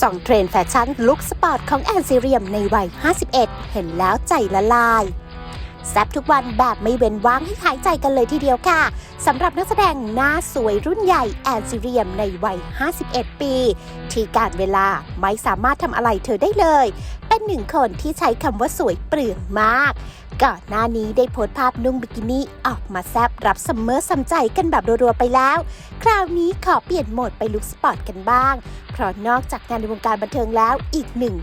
ส่องเทรนด์แฟชั่นลุคสปอร์ตของแอนซีเรียมในวัย 51 เห็นแล้วใจละลาย แซบทุกวันแบบไม่เว้นว่างให้หายใจกันเลยทีเดียวค่ะสำหรับนักแสดงหน้าสวยรุ่นใหญ่แอนซิเรียมในวัย 51 ปี ที่การเวลาไม่สามารถทำอะไรเธอได้เลย เป็นหนึ่งคนที่ใช้คำว่าสวยเปลืองมาก ก่อนหน้านี้ได้โพสต์ภาพนุ่งบิกินี่ออกมาแซบรับซัมเมอร์สัมใจกันแบบรัวๆไปแล้ว คราวนี้ขอเปลี่ยนโหมดไปลุคสปอร์ตกันบ้าง เพราะนอกจากงานในวงการบันเทิงแล้วอีกหนึ่ง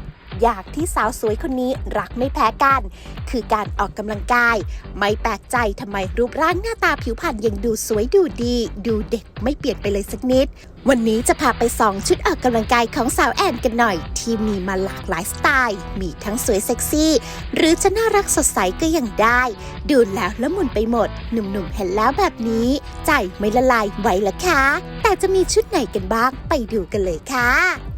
อยากที่สาวสวยคนนี้รักไม่แพ้กัน คือการออกกำลังกาย ไม่แปลกใจทำไมรูปร่างหน้าตาผิวพรรณยังดูสวยดูดี ดูเด็กไม่เปลี่ยนไปเลยสักนิด วันนี้จะพาไปส่องชุดออกกำลังกายของสาวแอนกันหน่อย ที่มีมาหลากหลายสไตล์ มีทั้งสวยเซ็กซี่ หรือจะน่ารักสดใสก็ยังได้ ดูแล้วละมุนไปหมด หนุ่มๆเห็นแล้วแบบนี้ ใจไม่ละลายไหวละคะแต่จะมีชุดไหนกันบ้างไปดูกันเลยค่ะ